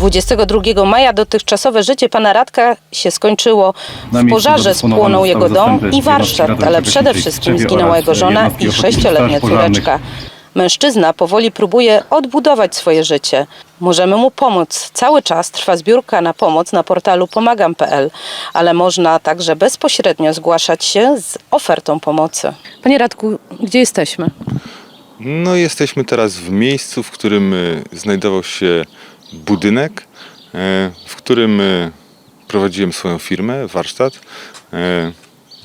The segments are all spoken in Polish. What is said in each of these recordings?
22 maja dotychczasowe życie pana Radka się skończyło. W pożarze spłonął jego dom i warsztat, ale przede wszystkim zginęła jego żona i sześcioletnia córeczka. Mężczyzna powoli próbuje odbudować swoje życie. Możemy mu pomóc. Cały czas trwa zbiórka na pomoc na portalu pomagam.pl, ale można także bezpośrednio zgłaszać się z ofertą pomocy. Panie Radku, gdzie jesteśmy? No, jesteśmy teraz w miejscu, w którym e, znajdował się budynek, e, w którym e, prowadziłem swoją firmę, warsztat, e,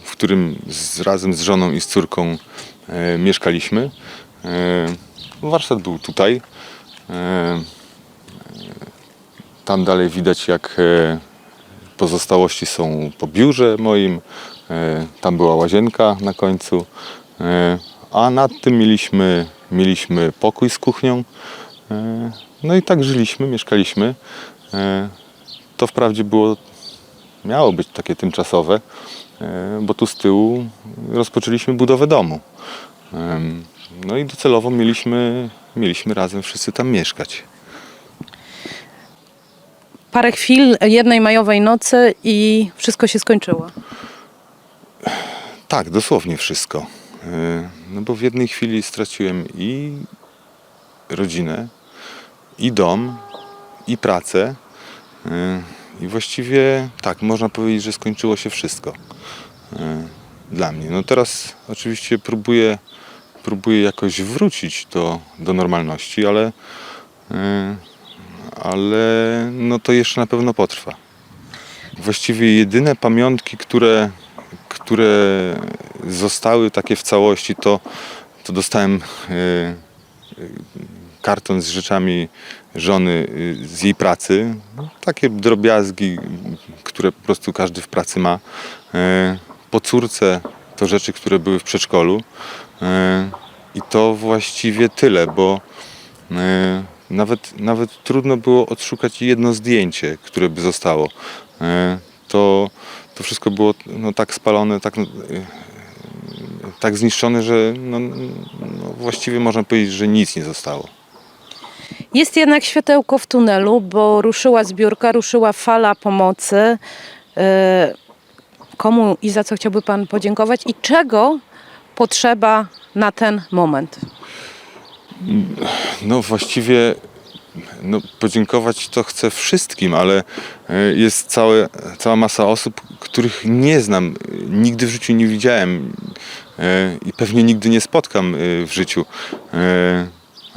w którym z, razem z żoną i z córką mieszkaliśmy. Warsztat był tutaj. Tam dalej widać, jak pozostałości są po biurze moim. Tam była łazienka na końcu. A nad tym mieliśmy, mieliśmy pokój z kuchnią. No i tak żyliśmy, mieszkaliśmy. E, To wprawdzie było, miało być takie tymczasowe, e, bo tu z tyłu rozpoczęliśmy budowę domu. No i docelowo mieliśmy, mieliśmy razem wszyscy tam mieszkać. Parę chwil jednej majowej nocy i wszystko się skończyło. Tak, dosłownie wszystko. E, No bo w jednej chwili straciłem i rodzinę, i dom, i pracę. E, I właściwie tak, można powiedzieć, że skończyło się wszystko e, dla mnie. No teraz oczywiście próbuję, próbuję jakoś wrócić do, do normalności, ale, e, ale no to jeszcze na pewno potrwa. Właściwie jedyne pamiątki, które, które zostały takie w całości, to, to dostałem karton z rzeczami żony e, z jej pracy. Takie drobiazgi, które po prostu każdy w pracy ma. E, Po córce to rzeczy, które były w przedszkolu. E, I to właściwie tyle, bo e, nawet, nawet trudno było odszukać jedno zdjęcie, które by zostało. To, to wszystko było no, tak spalone, tak, e, tak zniszczone, że no, no, właściwie można powiedzieć, że nic nie zostało. Jest jednak światełko w tunelu, bo ruszyła zbiórka, ruszyła fala pomocy. E, Komu i za co chciałby Pan podziękować i czego potrzeba na ten moment? No właściwie no, podziękować to chcę wszystkim, ale e, jest całe, cała masa osób, których nie znam, nigdy w życiu nie widziałem e, i pewnie nigdy nie spotkam w życiu.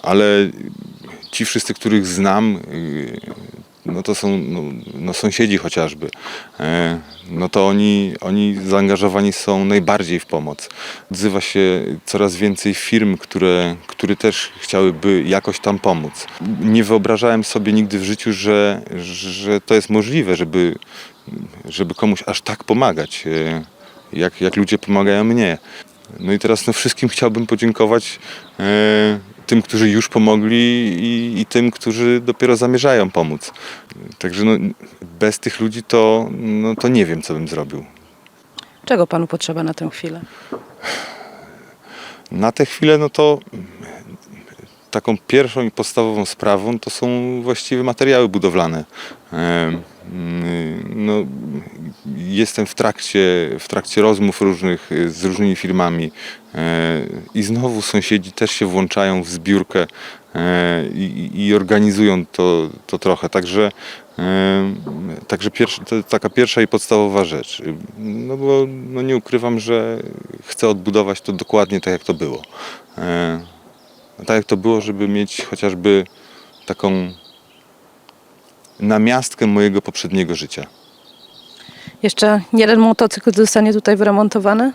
Ale ci wszyscy, których znam, e, no to są no, no sąsiedzi chociażby, e, no to oni, oni zaangażowani są najbardziej w pomoc. Odzywa się coraz więcej firm, które, które też chciałyby jakoś tam pomóc. Nie wyobrażałem sobie nigdy w życiu, że, że to jest możliwe, żeby, żeby komuś aż tak pomagać, e, jak, jak ludzie pomagają mnie. No i teraz no, wszystkim chciałbym podziękować e, tym, którzy już pomogli i, i tym, którzy dopiero zamierzają pomóc. Także no, bez tych ludzi to, no, to nie wiem, co bym zrobił. Czego Panu potrzeba na tę chwilę? Na tę chwilę no to taką pierwszą i podstawową sprawą to są właściwie materiały budowlane. Em, No, jestem w trakcie, w trakcie rozmów różnych y, z różnymi firmami e, i znowu sąsiedzi też się włączają w zbiórkę e, i, i organizują to, to trochę. Także, em, także pierwszy, to taka pierwsza i podstawowa rzecz. No bo no nie ukrywam, że chcę odbudować to dokładnie tak, jak to było. E, tak jak to było, żeby mieć chociażby taką namiastkę mojego poprzedniego życia. Jeszcze jeden motocykl zostanie tutaj wyremontowany?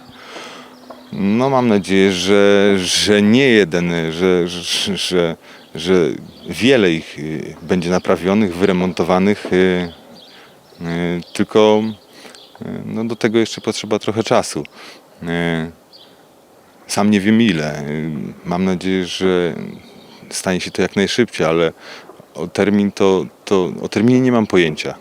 No mam nadzieję, że, że nie jeden, że, że, że, że wiele ich y, będzie naprawionych, wyremontowanych, y, y, tylko no do tego jeszcze potrzeba trochę czasu. Sam nie wiem ile. Mam nadzieję, że stanie się to jak najszybciej, ale o termin to, to o terminie nie mam pojęcia.